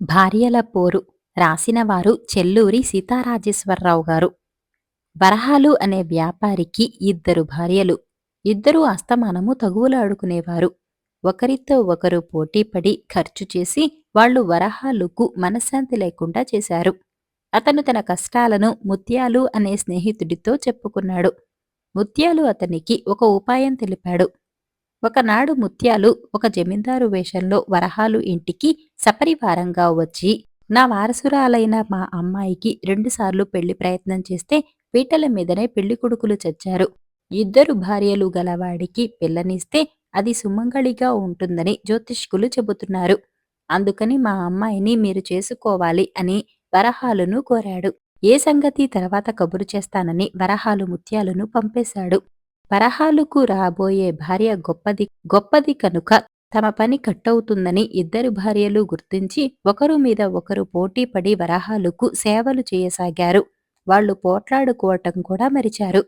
భార్యల పోరు రాసినవారు చెల్లూరి సీతారాజేశ్వరరావు గారు. వరహాలు అనే వ్యాపారికి ఇద్దరు భార్యలు. ఇద్దరూ అస్తమానము తగువులాడుకునేవారు. ఒకరితో ఒకరు పోటీపడి ఖర్చు చేసి వాళ్ళు వరహాలుకు మనశ్శాంతి లేకుండా చేశారు. అతను తన కష్టాలను ముత్యాలు అనే స్నేహితుడితో చెప్పుకున్నాడు. ముత్యాలు అతనికి ఒక ఉపాయం తెలిపాడు. ఒకనాడు ముత్యాలు ఒక జమీందారు వేషంలో వరహాలు ఇంటికి సపరివారంగా వచ్చి నా వారసురాలైన మా అమ్మాయికి రెండుసార్లు పెళ్ళి ప్రయత్నం చేస్తే పీటల మీదనే పెళ్ళి కొడుకులు చచ్చారు. ఇద్దరు భార్యలు గలవాడికి పిల్లనిస్తే అది సుమంగళిగా ఉంటుందని జ్యోతిష్కులు చెబుతున్నారు. అందుకని మా అమ్మాయిని మీరు చేసుకోవాలి అని వరహాలును కోరాడు. ఏ సంగతి తర్వాత కబురు చేస్తానని వరహాలు ముత్యాలను పంపేశాడు. వరహాలుకు రాబోయే భార్య గొప్పది గొప్పది కనుక తమ పని కట్టవుతుందని ఇద్దరు భార్యలు గుర్తించి ఒకరు మీద ఒకరు పోటీపడి వరహాలుకు సేవలు చేయసాగారు. వాళ్ళు పోట్లాడుకోవటం కూడా మరిచారు.